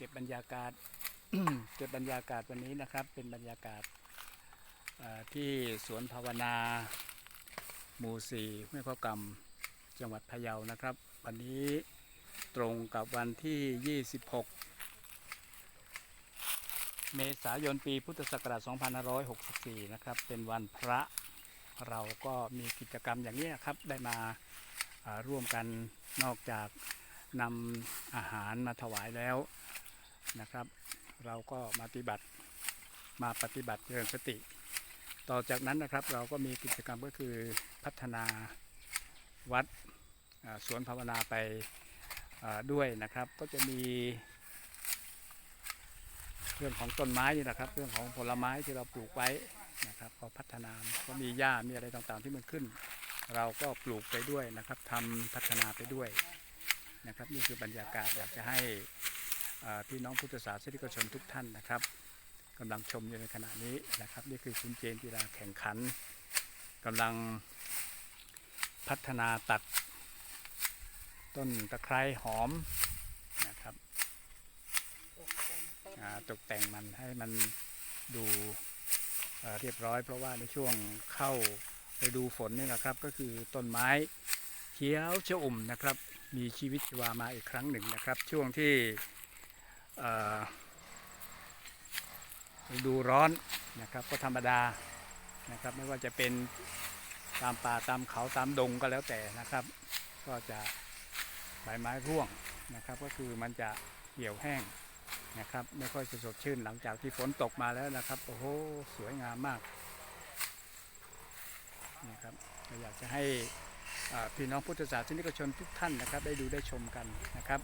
ก็บบรรยากาศ เก็บบรรยากาศวันนี้นะครับ เป็นบรรยากาศที่สวนภาวนาหมู่สี่ห้วยข้อกำจังหวัดพะเยานะครับ วันนี้ตรงกับวันที่ 26 เมษายนปีพุทธศักราช 2564 นะครับ เป็นวันพระเราก็มีกิจกรรมอย่างนี้ครับ ได้มาร่วมกันนอกจากนำอาหารมาถวายแล้ว นะครับ เราก็มาปฏิบัติมาปฏิบัติเจริญสติ ต่อจากนั้นนะครับเราก็มีกิจกรรมก็คือพัฒนาวัดสวนภาวนาไปด้วยนะครับ ก็จะมี เรื่องของต้นไม้นี่นะครับ เรื่องของผลไม้ที่เราปลูกไว้นะครับก็พัฒนาก็มีหญ้ามีอะไรต่างๆที่มันขึ้น เราก็ปลูกไปด้วยนะครับทำพัฒนาไปด้วยนะครับ นี่คือบรรยากาศอยากจะให้ พี่น้องพุทธศาสนิกชนทุกท่านนะครับกำลังชมอยู่ในขณะนี้นะครับ นี่คือคุณเจนกีฬาแข่งขันกำลังพัฒนาตัด ต้นตะไคร้หอมนะครับอ่าตกแต่งมันให้มันดูเอ่อเรียบร้อย เพราะว่าในช่วงเข้าฤดูฝนนี่นะครับ ก็คือต้นไม้เขียวชอุ่มนะครับ มีชีวิตชีวามาอีกครั้งหนึ่งนะครับ ช่วงที่เอ่อฤ ดูร้อนนะครับก็ธรรมดานะครับไม่ว่าจะเป็นตามป่าตามเขาตามดงก็แล้วแต่นะครับ ก็จะใบไม้ร่วงนะครับ ก็คือมันจะเหี่ยวแห้งนะครับ ไม่ค่อยจะสดชื่นหลังจากที่ฝนตกมาแล้วนะครับ โอ้โหสวยงามมากนี่ครับอยากจะให้พี่น้องพุทธศาสนิกชนทุกท่านนะครับ ได้ดูได้ชมกันนะครับ